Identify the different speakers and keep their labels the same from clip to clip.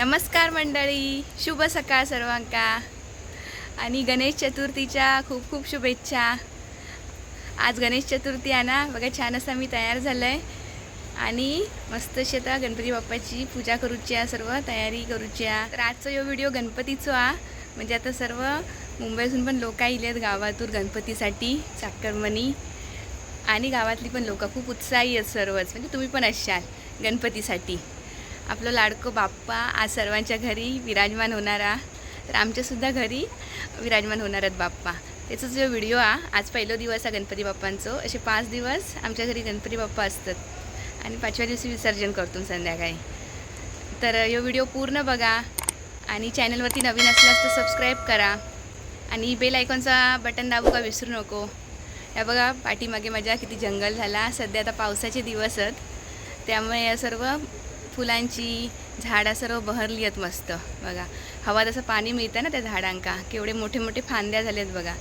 Speaker 1: नमस्कार मंडळी शुभ सकाळ सर्वांका. आणि गणेश चतुर्थीच्या खूप खूप शुभेच्छा. आज गणेश चतुर्थी आहे ना बघा छान असा मी तयार झालं आहे आणि मस्त शेता आता गणपती बाप्पाची पूजा करूची आहे सर्व तयारी करूची आहे. तर आजचा यो व्हिडिओ गणपतीचो आ म्हणजे आता सर्व मुंबईतून पण लोक आहेत गावातून गणपतीसाठी चाकरमनी आणि गावातली पण लोक खूप उत्साही आहेत सर्वच. म्हणजे तुम्ही पण असाल गणपतीसाठी. आपलं लाडकं बाप्पा आज सर्वांच्या घरी विराजमान होणारा. तर आमच्यासुद्धा घरी विराजमान होणार आहेत बाप्पा. त्याचा जो व्हिडिओ हा आज पहिलो दिवस आहे गणपती बाप्पांचं. असे पाच दिवस आमच्या घरी गणपती बाप्पा असतात. आणि पाचव्या दिवशी विसर्जन करतो संध्याकाळी. तर यो व्हिडिओ पूर्ण बघा आणि चॅनलवरती नवीन असल्यास तर सबस्क्राईब करा. आणि बेल आयकॉनचा बटन दाबू का विसरू नको. या बघा पाठीमागे माझ्या किती जंगल झाला. सध्या आता पावसाचे दिवस आहेत. त्यामुळे या सर्व फुलांची झाडं सर्व बहरली आहेत मस्त बघा. हवा तसं पाणी मिळतं ना त्या झाडांका केवढे मोठे मोठे फांद्या झालेत बघा.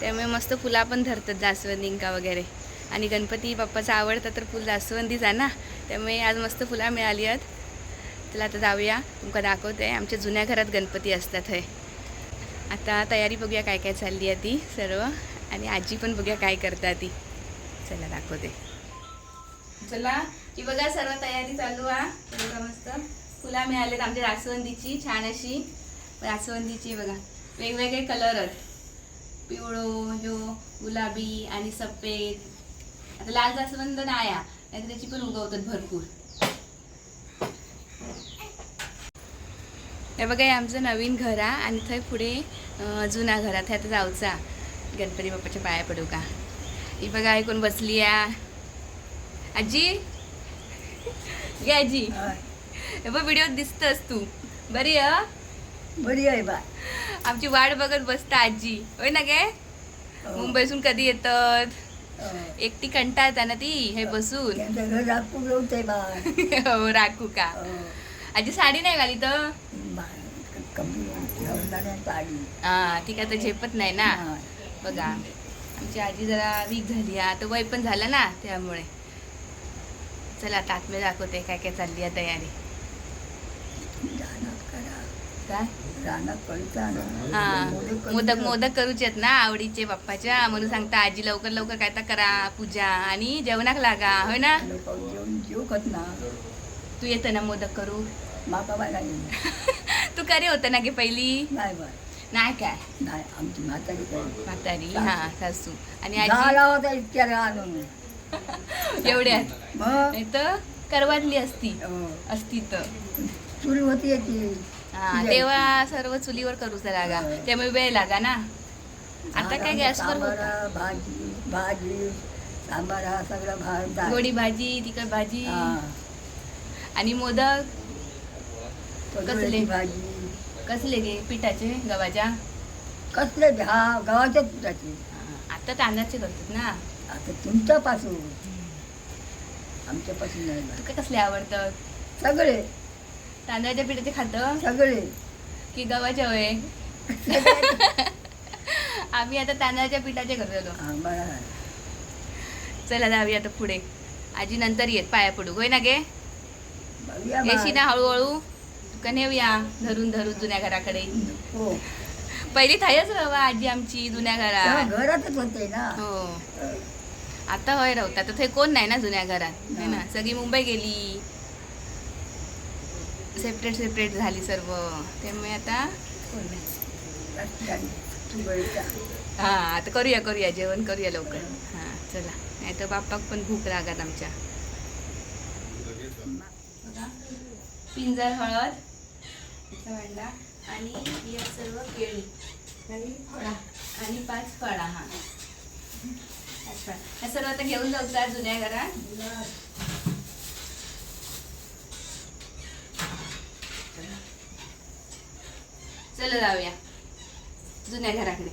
Speaker 1: त्यामुळे मस्त फुला पण धरतात जास्वंदींका वगैरे. आणि गणपती बाप्पाचा आवडतं तर फुल जास्वंदीच आहे ना. त्यामुळे आज मस्त फुला मिळाली आहेत. चला आता जाऊया. तुमका दाखवते. आमच्या जुन्या घरात गणपती असतात हे आता तयारी बघूया काय काय चालली आहे ती सर्व. आणि आजी पण बघूया काय करता ती. चला दाखवते. चला ही बघा सर्व तयारी चालू आहे बघा मस्त. फुला मिळालेत आमच्या रासवंदीची छान अशी. रासवंदीची बघा. वेगवेगळे कलर आहेत. पिवळो ह्यो गुलाबी आणि सफेद. आता लाल जास्वंद नाही नाहीतर त्याची पण उगवतात भरपूर. हे बघा हे आमचं नवीन घर आहे आणि थंय पुढे जुना घरात ह्यात जाऊचा. गणपती बाप्पाच्या पाया पडू का? ही बघा ऐकून बसली आहे. आजी? गे आजी. हे. बघ व्हिडिओ दिसतस तू. बरी आहे
Speaker 2: बरी आहे बा.
Speaker 1: आमची वाट बघत बसता आजी. होय ना गे? मुंबईतून कधी येतात? एकटी कंटाळता ना ती हे बसून.
Speaker 2: बा.
Speaker 1: हो राखू का? आजी साडी नाही घाली तर हा ती काय तर झेपत नाही ना?
Speaker 2: हा.
Speaker 1: बघा आमची आजी जरा वीक झाली आता वय पण झालं ना त्यामुळे. चला आता आत्मे दाखवते काय काय चालली आहे तयारी. काय? हा. मोदक मोदक करूचे आहेत ना आवडीचे बाप्पाच्या. म्हणून सांगता आजी लवकर लवकर काय तर करा पूजा आणि जेवणाक लागा. होय ना? तू येतं ना मोदक करू? तू करे होतं ना गे पहिली?
Speaker 2: नाही
Speaker 1: काय?
Speaker 2: नाही आमची म्हातारी
Speaker 1: म्हातारी हा सासू. आणि आजी? एवढ्यात
Speaker 2: मग?
Speaker 1: नाही तर करवातली असती.
Speaker 2: हो.
Speaker 1: असती तर.
Speaker 2: चुरी होती याची.
Speaker 1: हा तेव्हा सर्व चुलीवर करूच लागा. त्यामुळे वेळ लागा ना. आता काय गॅसवर होतं.
Speaker 2: सांबारा भाजी भाजी सांबार हा सगळा भात
Speaker 1: गोडी भाजी तिखट भाजी.
Speaker 2: हा.
Speaker 1: आणि मोदक?
Speaker 2: पडवळ्याची भाजी.
Speaker 1: कसले गे? पिठाचे गव्हाच्या?
Speaker 2: कसले? हा गावाच्या पिठाची.
Speaker 1: हा, आता तांदळाचे करतात ना.
Speaker 2: आता तुमच्यापासून. आमच्यापासून नाही.
Speaker 1: तुका कसले आवडतं?
Speaker 2: सगळे.
Speaker 1: तांदळाच्या पिठाचे खातं?
Speaker 2: सगळे.
Speaker 1: की गव्हाच्या होय आम्ही आता तांदळाच्या पिठाचे करतो
Speaker 2: हा, बरं.
Speaker 1: चला जाऊया आता पुढे. आजी नंतर येत पाया पडू. होय ना गे?
Speaker 2: बघूया बा.
Speaker 1: येशी ना हळूहळू? तुका नेऊया धरून धरून जुन्या घराकडे.
Speaker 2: हो.
Speaker 1: पहिली थायच राहावा आजी आमची जुन्या
Speaker 2: तेव्हा
Speaker 1: घरात
Speaker 2: घरातच होते ना.
Speaker 1: हो. आता होय राहता तर ते कोण नाही ना जुन्या घरात. है ना? सगळी मुंबई गेली. सेपरेट सेपरेट झाली सर्व. त्यामुळे आता कोण नाही. हा आता करूया करूया. जेवण करूया लवकर. हा चला. नाही तर बाप्पाक पण भूक लागत आमच्या. पिंजर हळद आणि आहेत सर्व केळी. आणि फळा. आणि पाच फळा हा. अच्छा. हे सर्व आता घेऊन जाऊ त्या जुन्या घरात. चला जाऊया. जुन्या घराकडे.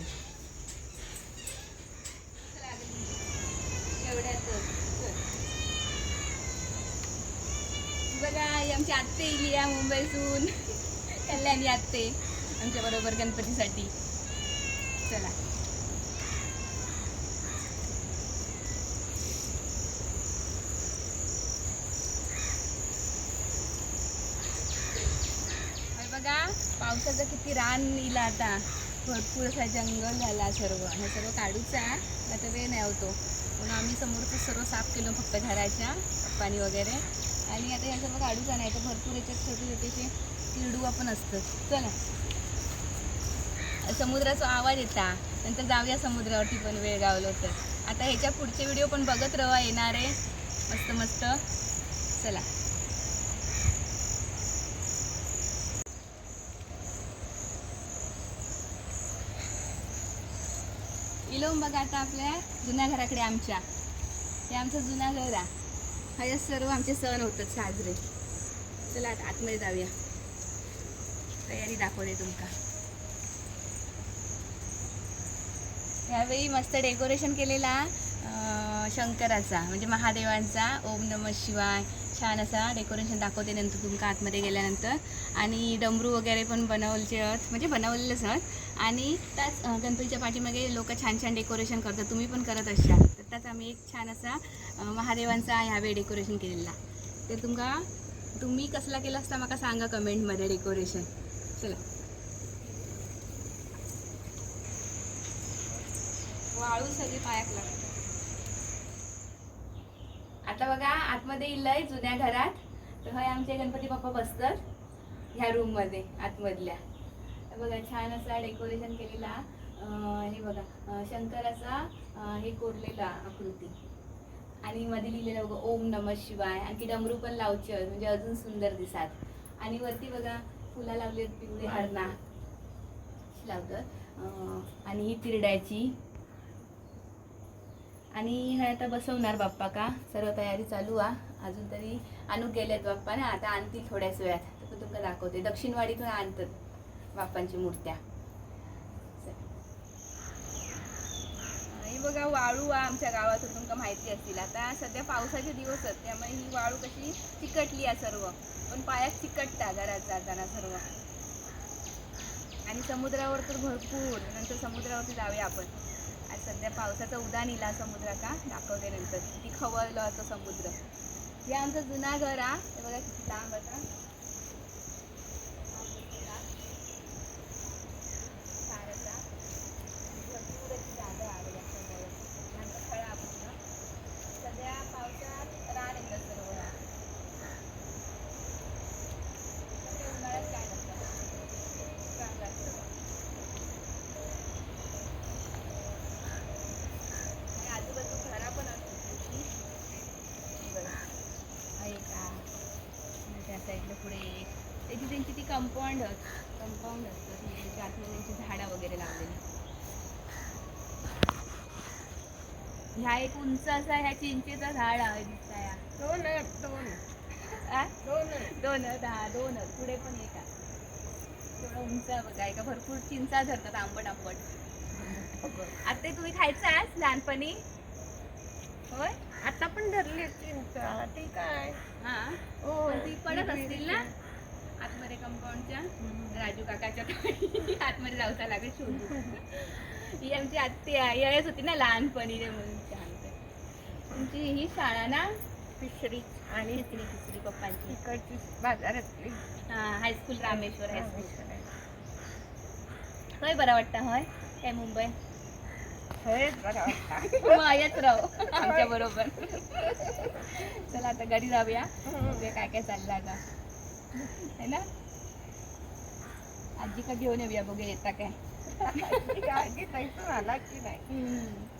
Speaker 1: चल. बघा आमची आत्ते इली या मुंबईतून. कल्याणी आत्ते आमच्या बरोबर गणपतीसाठी. चला. बघा पावसाचं किती रान इला आता. भरपूर असा जंगल झाला सर्व. हे सर्व काढूचा आता वेळ नाही होतो. म्हणून आम्ही समोरचं सर्व साफ केलं फक्त घराच्या पाणी वगैरे. आणि आता हे सर्व काढूचा नाही तर भरपूर याच्यात छोटे छोटेसे किरडू पण असतं चला. समुद्राचा आवाज येता. नंतर जाऊया समुद्रावरती पण वेळ गावलो तर. आता ह्याच्या पुढचे व्हिडिओ पण बघत रवा येणार आहे. मस्त मस्त. चला. इलो बघा आता आपल्या जुन्या घराकडे आमच्या. हे आमचं जुना घर आहे. हा सर्व आमचे सण होतात साजरे. चला आता आतमध्ये जाऊया. तयारी दाखवते तुमका. यावेळी मस्त डेकोरेशन केलेला शंकराचा म्हणजे महादेवांचा. ओम नम शिवाय. छान असा डेकोरेशन दाखवते नंतर तुमका आतमध्ये गेल्यानंतर. आणि डमरू वगैरे पण बनवलेचे आहेत. म्हणजे बनवलेलेच आहेत. आणि त्याच गणपतीच्या पाठीमागे लोक छान छान डेकोरेशन करतात. तुम्ही पण करत असाल. तर त्याच आम्ही एक छान असा महादेवांचा ह्यावेळी डेकोरेशन केलेला. तर तुमका तुम्ही कसला केला असता मला सांगा कमेंटमध्ये डेकोरेशन चला. वाळू सगळी पायाक लागते आता बघा आतमध्ये इल्लय जुन्या घरात. तर हय आमचे गणपती बाप्पा बसतात ह्या रूममध्ये आतमधल्या. बघा छान असा डेकोरेशन केलेला हे बघा शंकराचा हे कोरलेला आकृती. आणि मध्ये लिहिलेलं बघा ओम नम शिवाय आणखी डमरू पण लावचे म्हणजे अजून सुंदर दिसात आणि वरती बघा फुला लावली आहेत पिवळे हरणा. लावतात. आणि ही तिरड्याची आणि हे आता बसवणार बाप्पा का? सर्व तयारी चालू आ. अजून तरी आणू गेल्यात बाप्पा ना आता आणतील थोड्याच वेळात. तर ते तुमका दाखवते. दक्षिणवाडीतून आणतात बाप्पांची मूर्त्या. ही बघा वाळू आ आमच्या गावातून तुमका माहिती असतील. आता सध्या पावसाचे दिवस आहेत त्यामुळे ही वाळू कशी चिकटली आहे सर्व. पण पायात चिकटता घरात जाताना सर्व. आणि समुद्रावर तर भरपूर नंतर समुद्रावरती जाऊया आपण. सध्या पावसाचा उदान इला समुद्र का? दाखवते नंतर. किती खवळलं असं समुद्र. हे आमचं जुना घर हा. बघा किती लांब आता छान असा. भरपूर अशी जागा आहे या समोर. छान खळा पूर्ण. सध्या पावसात रान येतं सर्व ह्या. सध्या उन्हाळ्यात काय नसतं. चांगलं असतं. आणि आजूबाजू घरा पण असतात हे बघा आहे का आणि त्या साईडला पुढे एक त्याची त्यांची ती कंपाऊंड असतं ती त्यांची आतमध्ये त्यांची झाडं वगैरे लावलेली ह्या एक उंच असा ह्या चिंचेचा झाड आहे दिसता या
Speaker 2: दोन दोन दोन
Speaker 1: दोन दहा दोन पुढे पण एक आहे थोडं उंच बघा एका भरपूर चिंचा धरतात आंबट आंबट आता ते तुम्ही खायचं आहेस लहानपणी होय
Speaker 2: आता पण धरली चिंचा ती काय
Speaker 1: हा
Speaker 2: हो
Speaker 1: ती पडत असतील ना आतमध्ये कंपाऊंडच्या राजू काकाच्या आतमध्ये जाऊचा लागेल शोधू ही आमची आत्या येळच होती ना लहानपणी रे म्हणून सांगते तुमची ही शाळा ना?
Speaker 2: पिशरी आणि
Speaker 1: तिसरी तिसरी पप्पांची.
Speaker 2: इकडची बाजारातली.
Speaker 1: हा हायस्कूल रामेश्वर हायस्कूल होय बरं वाटतं होय? काय मुंबई? येत राहू आमच्या बरोबर. चला आता घरी जाऊया. बघूया काय काय चाललं आता? है ना? आजी का घेऊन येऊया बघूया येता काय.
Speaker 2: आजी आला की नाही?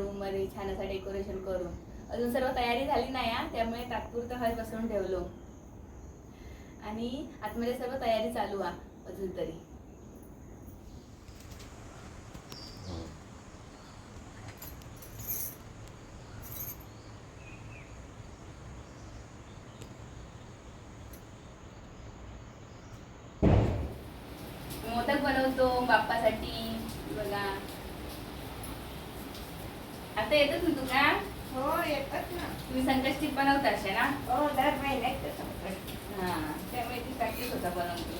Speaker 1: रूममध्ये छान असं डेकोरेशन करून. अजून सर्व तयारी झाली नाही हा त्यामुळे तात्पुरतं हय बसवून ठेवलो. आणि आतमध्ये सर्व तयारी चालू आहे अजून तरी. हो मोदक बनवतो बाप्पासाठी बघा आता येतच ना तुका
Speaker 2: हो येतात ना
Speaker 1: तुम्ही संकष्टीत बनवता असे ना?
Speaker 2: हो दर महिन्यात ते संकष्टी.
Speaker 1: हा. त्यामुळे ती प्रॅक्टिस होता बनवतो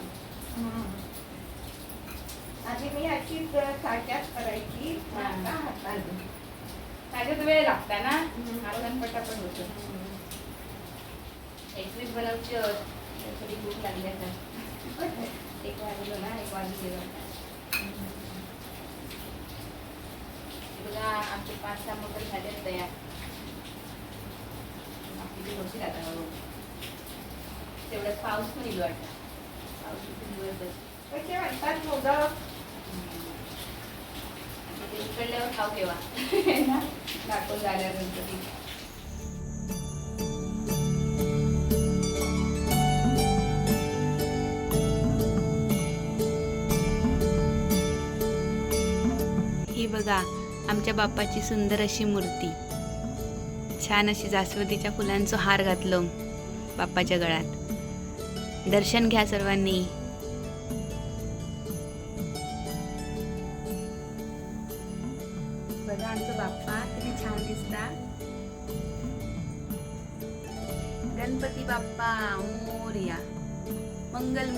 Speaker 2: आधी मी अशीच साच्यात करायची.
Speaker 1: त्याच्यात वेळ लागता ना. आपण पटापट होतो. एकवीस बनवची. तरी भूक लागली आता. एक वाजलो ना एक वाजून गेलो बघा आमचे पाच सहा मोटर झाले तयार. किती गोष्टी आता बघू तेवढ्यात पाऊस पण येईल वाटतं. पाऊस इथून दिवसच
Speaker 2: कसे म्हणतात मोदक
Speaker 1: ते उकडल्यावर खाऊ केव्हा? ना? दाखवून झाल्यावर गणपती बघा आमच्या बाप्पाची सुंदर अशी मूर्ती. छान अशी जास्वंदीच्या फुलांचं हार घातलं बाप्पाच्या गळ्यात. दर्शन घ्या सर्वांनी. बघा आमचं बाप्पा किती छान दिसता. गणपती बाप्पा मोर्या. मंगल